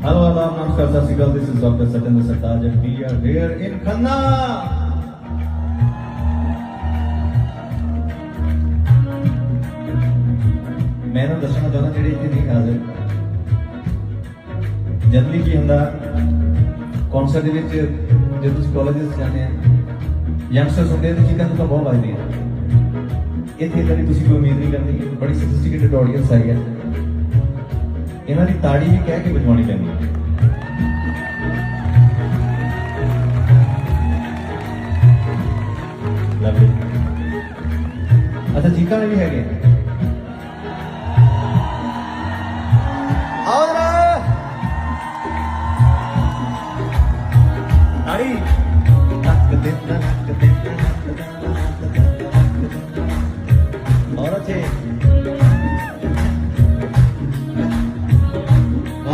Hello, Adam. Namaskar, Sat Sri Akal. This is Dr. Satyendra Sartaj and we are here in Khanna. ਮੈਂ ਨਾ ਦੱਸਣਾ ਚਾਹੁੰਦਾ ਜਿਹੜੇ ਇੱਥੇ ਨਹੀਂ ਹਾਜ਼ਰ ਜਨਰਲੀ ਕੀ ਹੁੰਦਾ ਕਨਸਰਟ ਦੇ ਵਿੱਚ ਜਦੋਂ ਤੁਸੀਂ ਕਾਲਜਸ ਜਾਂਦੇ ਆ ਯੰਗਸਟਰਸ ਹੁੰਦੇ ਤੇ ਚੀਕਾਂ ਤਾਂ ਬਹੁਤ ਵੱਜਦੀਆਂ ਇੱਥੇ ਇਦਾਂ ਤੁਸੀਂ ਕੋਈ ਉਮੀਦ ਨਹੀਂ ਕਰਨੀ ਬੜੀ ਸੋਫਿਸਟੀਕੇਟਡ ਆਡੀਅנס ਆਈ ਹੈ ਇਹਨਾਂ ਦੀ ਤਾੜੀ ਵੀ ਕਹਿ ਕੇ ਵਜਵਾਉਣੀ ਪੈਂਦੀ ਹੈ। ਅੱਛਾ, ਚੀਕਾਂ ਵੀ ਹੈਗੇ ਆਓ ਤਾੜੀ। ਨੱਕ ਦੇ ਨੱਕ ਦੇ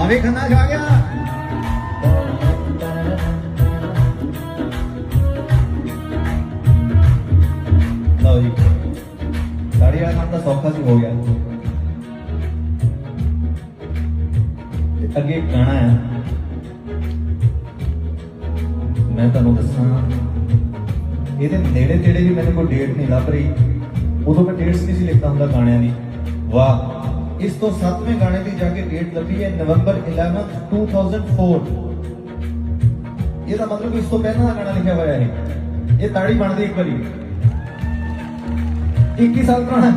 ਆਵੇ ਖੰਨਾ ਛਾ ਗਿਆ ਲਓ ਜੀ। ਸਾੜੀ ਵਾਲਾ ਕੰਮ ਤਾਂ ਸੌਖਾ ਸੀ, ਹੋ ਗਿਆ। ਤੇ ਅੱਗੇ ਗਾਣਾ ਆ। ਮੈਂ ਤੁਹਾਨੂੰ ਦੱਸਾਂ, ਇਹਦੇ ਨੇੜੇ ਤੇੜੇ ਵੀ ਮੈਨੂੰ ਕੋਈ ਡੇਟ ਨਹੀਂ ਲੱਭ ਰਹੀ। ਉਦੋਂ ਮੈਂ ਡੇਟਸ ਨਹੀਂ ਸੀ ਲਿਖਦਾ ਹੁੰਦਾ ਗਾਣਿਆਂ ਦੀ। ਵਾਹ। ਇਸ ਤੋਂ 7ਵੇਂ ਗਾਣੇ ਦੀ ਜਾ ਕੇ ਡੇਟ ਲੱਭੀ ਹੈ ਨਵੰਬਰ 11 2004 ਇਹਦਾ ਮਤਲਬ ਇਸ ਤੋਂ ਪਹਿਲਾਂ ਦਾ ਗਾਣਾ ਲਿਖਿਆ ਹੋਇਆ ਹੈ। ਇਹ ਤਾੜੀ ਬਣਦੀ ਇੱਕ ਵਾਰੀ। 21 ਸਾਲ ਪੁਰਾਣਾ।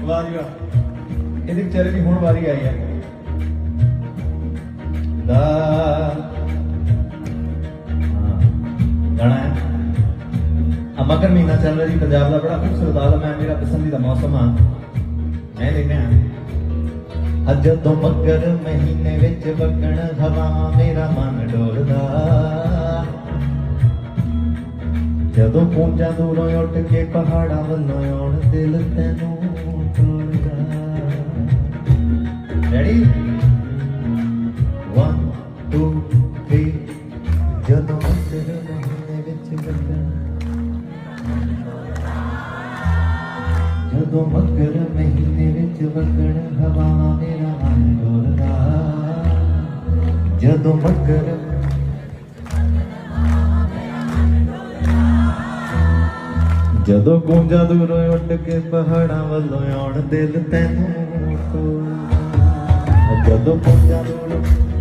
ਵਾਹ ਜੀ ਵਾਹ ਇਹਦੇ ਵਿਚਾਰੇ ਦੀ ਹੁਣ ਵਾਰੀ ਆਈ ਹੈ। ਦਾ। ਗਾਣਾ ਹੈ। ਆ ਮਗਰ ਮਹੀਨਾ ਚੱਲ ਰਿਹਾ ਜੀ ਪੰਜਾਬ ਦਾ ਬੜਾ ਖੂਬਸੂਰਤ ਆਲਮ ਹੈ ਮੇਰਾ ਪਸੰਦੀਦਾ ਮੌਸਮ ਆ। ਮੈਂ ਲਿਖਿਆ ਅੱਜ ਤੋਂ ਮਗਰ ਮਹੀਨੇ ਵਿੱਚ ਵਗਣ ਹਵਾ ਮੇਰਾ ਮਨ ਡੋਲਦਾ। ਜਦੋਂ ਪੂੰਜਾਂ ਦੂਰੋਂ ਉੱਠ ਕੇ ਪਹਾੜਾਂ ਵੱਲੋਂ ਆਉਣ, ਦਿਲ ਤੈਨੂੰ ਜਦੋਂ ਮਗਰ ਮਹੀਨੇ ਵਿੱਚ ਵਗਣ ਹਵਾ ਮੇਰਾ ਮਨ ਡੋਲਦਾ। ਜਦੋਂ ਮਗਰ ਜਦੋਂ ਗੂੰਜਾਂ ਦੂਰੋਂ ਉੱਡ ਕੇ ਪਹਾੜਾਂ ਵੱਲੋਂ ਆਉਣ, ਦਿਲ ਤੈਨੂੰ ਜਦੋਂ ਗੂੰਜਾਂ ਦੂਰੋਂ